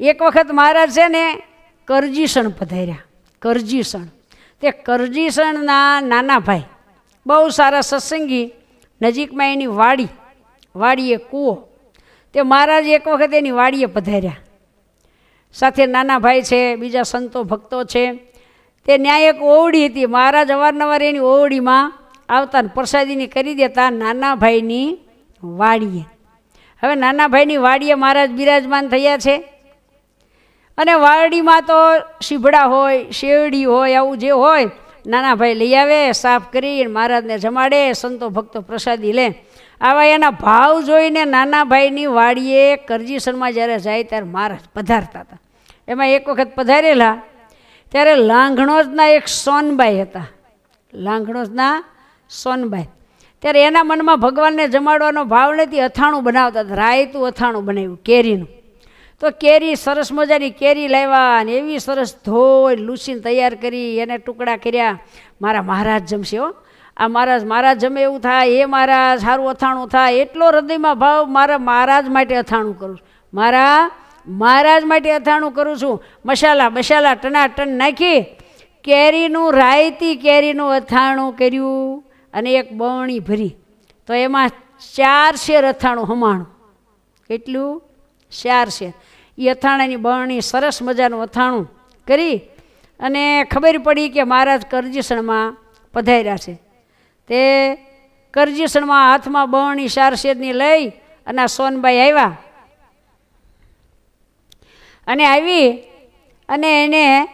એક વખત મહારાજ છે ને કરજીસણ પધાર્યા, કરજીસણ. તે કરજીસણના નાના ભાઈ બહુ સારા સત્સંગી, નજીકમાં એની વાડી, વાડીએ કૂવો. તે મહારાજ એક વખત એની વાડીએ પધાર્યા. સાથે નાના ભાઈ છે, બીજા સંતો ભક્તો છે. તે ન્યાય એક ઓવડી હતી. મહારાજ અવારનવાર એની ઓવડીમાં આવતા પ્રસાદીની કરી દેતા નાના ભાઈની વાડીએ. હવે નાના ભાઈની વાડીએ મહારાજ બિરાજમાન થયા છે. અને વાડીમાં તો શીભડા હોય, શેરડી હોય, આવું જે હોય, નાના ભાઈ લઈ આવે, સાફ કરી મહારાજને જમાડે, સંતો ભક્તો પ્રસાદી લે. આવા એના ભાવ જોઈને નાના ભાઈની વાડીએ કરજીસરમાં જ્યારે જાય ત્યારે મહારાજ પધારતા હતા. એમાં એક વખત પધારેલા, ત્યારે લાંઘણોજના એક સોનબાઈ હતા. લાંઘણોજના સોનબાઈ. ત્યારે એના મનમાં ભગવાનને જમાડવાનો ભાવ નથી, અથાણું બનાવતા હતા. રાયતું અથાણું બનાવ્યું, કેરીનું. તો કેરી સરસ મજાની કેરી લાવ્યા અને એવી સરસ ધોઈ લૂસીને તૈયાર કરી એને ટુકડા કર્યા. મારા મહારાજ જમશે હો. આ મહારાજ મહારાજ જમે એવું થાય, એ મહારાજ સારું અથાણું થાય, એટલો હૃદયમાં ભાવ મારા મહારાજ માટે અથાણું કરું મારા મહારાજ માટે અથાણું કરું છું. મસાલા મસાલા ટનાટન નાખી, કેરીનું, રાયતી કેરીનું અથાણું કર્યું અને એક બવણી ભરી. તો એમાં ચાર શેર અથાણું હમાણું. કેટલું? ચાર શેર. એ અથાણાની બરણી સરસ મજાનું અથાણું કરી અને ખબર પડી કે મહારાજ કરજીસણમાં પધાર્યા છે. તે કરજીસણમાં હાથમાં બરણી શારશેદની લઈ અને સોનબાઈ આવ્યા. અને આવી અને એને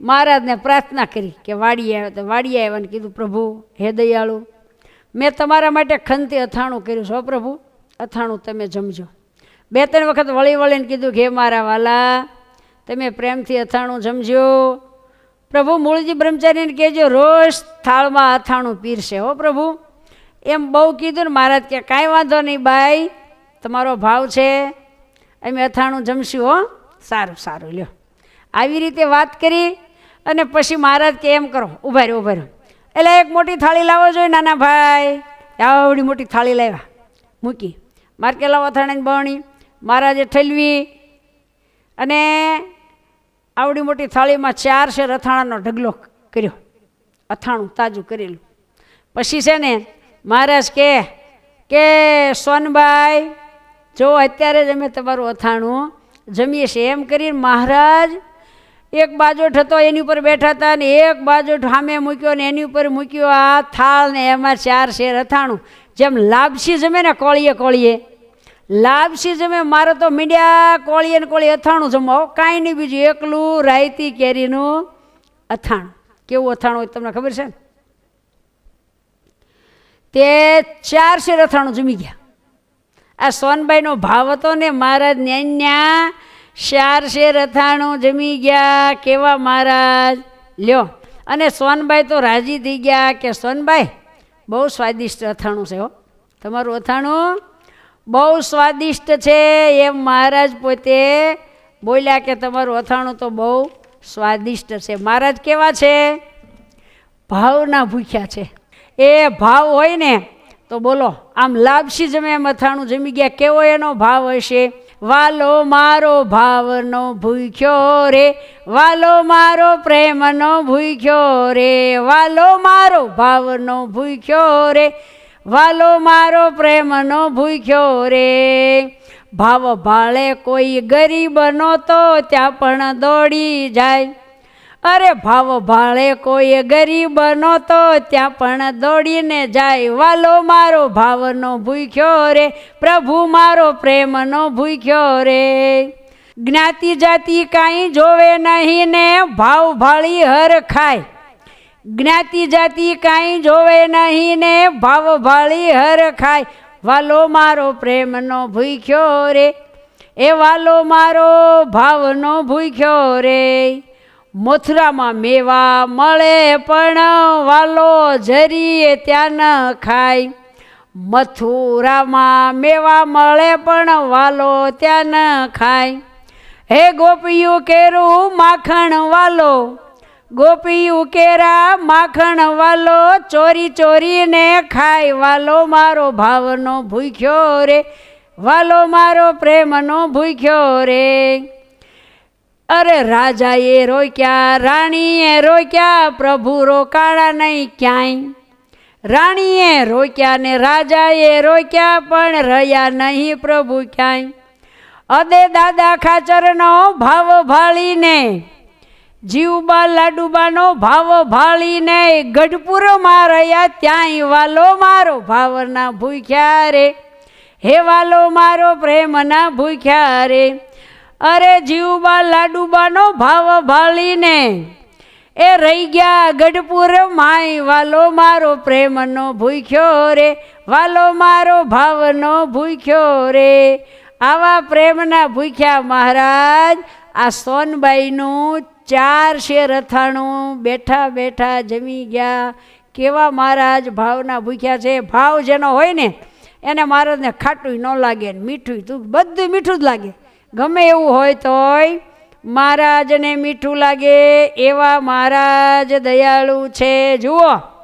મહારાજને પ્રાર્થના કરી કે વાડીએ આવ્યા તો વાડીએ આવ્યા ને કીધું, પ્રભુ, હે દયાળુ, મેં તમારા માટે ખંતી અથાણું કર્યું છો. પ્રભુ, અથાણું તમે જમજો. બે ત્રણ વખત વળી વળીને કીધું કે મારા વાલા, તમે પ્રેમથી અથાણું જમજો. પ્રભુ, મૂળજી બ્રહ્મચારીને કહેજો, રોજ થાળમાં અથાણું પીરશે હો પ્રભુ, એમ બહુ કીધું ને મહારાજ કે, કાંઈ વાંધો નહીં બાઈ, તમારો ભાવ છે. અમે અથાણું જમશું, હો. સારું સારું, લ્યો. આવી રીતે વાત કરી અને પછી મહારાજ કે, એમ કરો ઊભા રહ્યો ઊભા રહ્યો એટલે એક મોટી થાળી લાવો જોઈએ નાના ભાઈ. આવડી મોટી થાળી લાવ્યા. મૂકી. મારે કે, લાવો અથાણાની બરણી. મહારાજે ઠલવી અને આવડી મોટી થાળીમાં ચાર છે અથાણાનો ઢગલો કર્યો. અથાણું તાજું કરેલું. પછી છે ને મહારાજ કે કે સોનભાઈ જો અત્યારે જ અમે તમારું અથાણું જમીએ છીએ. એમ કરીને મહારાજ એક બાજોઠ હતો, એની ઉપર બેઠા હતા ને એક બાજોઠ સામે મૂક્યો ને એની ઉપર મૂક્યો આ થાળ ને એમાં ચાર શેર અથાણું જેમ લાપસી જમે ને કોળીએ કોળીએ. લાપસી જમે, મારે તો મીડિયા કોળીએ ને કોળી અથાણું જમાવો. કાંઈ નહીં બીજું, એકલું રાયતી કેરીનું અથાણું. કેવું અથાણું હોય તમને ખબર છે? ને તે ચાર શેર અથાણું જમી ગયા. આ સોનબાઈનો ભાવ હતો ને, મહારાજ ન્યાન્યા ચાર શેર અથાણું જમી ગયા કેવા મહારાજ. લ્યો, અને સોનબાઈ તો રાજી થઈ ગયા કે, સોનબાઈ, બહુ સ્વાદિષ્ટ અથાણું છે હો. તમારું અથાણું બહુ સ્વાદિષ્ટ છે એમ મહારાજ પોતે બોલ્યા કે તમારું અથાણું તો બહુ સ્વાદિષ્ટ છે. મહારાજ કેવા છે? ભાવના ભૂખ્યા છે. એ ભાવ હોય ને તો બોલો, આમ લાપસી જમે એમ અથાણું જમી ગયા, કેવો એનો ભાવ હશે? વાલો મારો ભાવનો ભૂખ્યો રે, વાલો મારો પ્રેમનો ભૂખ્યો રે, વાલો મારો ભાવનો ભૂખ્યો રે વાલો, મારો પ્રેમનો ભૂખ્યો રે. ભાવ ભાળે કોઈ ગરીબનો તો ત્યાં પણ દોડી જાય. અરે, ભાવ ભાળે કોઈ ગરીબનો તો ત્યાં પણ દોડીને જાય. વાલો, મારો ભાવનો ભૂખ્યો રે. પ્રભુ, મારો પ્રેમનો ભૂખ્યો રે. જ્ઞાતિ જાતિ કાંઈ જોવે નહીં ને, ભાવ ભાળી હર ખાય જ્ઞાતિ જાતિ કાંઈ જોવે નહીં ને ભાવ ભાળી હર ખાય. વાલો મારો પ્રેમનો ભૂખ્યો રે. એ વાલો મારો ભાવનો ભૂખ્યો રે. મથુરામાં મેવા મળે પણ વાલો જરીએ ત્યાં ન ખાય. મથુરામાં મેવા મળે પણ વાલો ત્યાં ન ખાય. હે ગોપિયું કેરું માખણ વાલો. ગોપિયું ઉકેરા માખણ વાલો, ચોરી ચોરીને ખાય. વાલો મારો ભાવનો ભૂખ્યો રે. વાલો મારો પ્રેમનો ભૂખ્યો રે. અરે રાજાએ રોક્યા, રાણીએ રોક્યા, પ્રભુ રોકાણા નહીં ક્યાંય. રાણીએ રોક્યા ને રાજાએ રોક્યા, પણ રહ્યા નહીં પ્રભુ ક્યાંય. અદે દાદા ખાચરનો ભાવ ભાળીને જીવબા લાડુબાનો ભાવ ભાળીને ગઢપુરમાં રહ્યા ત્યાંય વાલો મારો ભાવના ભૂખ્યા રે. હે વાલો મારો પ્રેમના ભૂખ્યા રે. અરે જીવબા લાડુબાનો ભાવ ભાળીને એ રહી ગયા ગઢપુર, માય વાલો મારો પ્રેમનો ભૂખ્યો રે. વાલો મારો ભાવનો ભૂખ્યો રે. આવા પ્રેમના ભૂખ્યા મહારાજ, આ સોનબાઈનું ચાર શેર અથાણું બેઠા બેઠા જમી ગયા. કેવા મહારાજ ભાવના ભૂખ્યા છે. ભાવ જેનો હોય ને, એને મહારાજને ખાટું ન લાગે ને મીઠું તું બધું મીઠું જ લાગે. ગમે એવું હોય તોય મહારાજને મીઠું લાગે. એવા મહારાજ દયાળુ છે. જુઓ.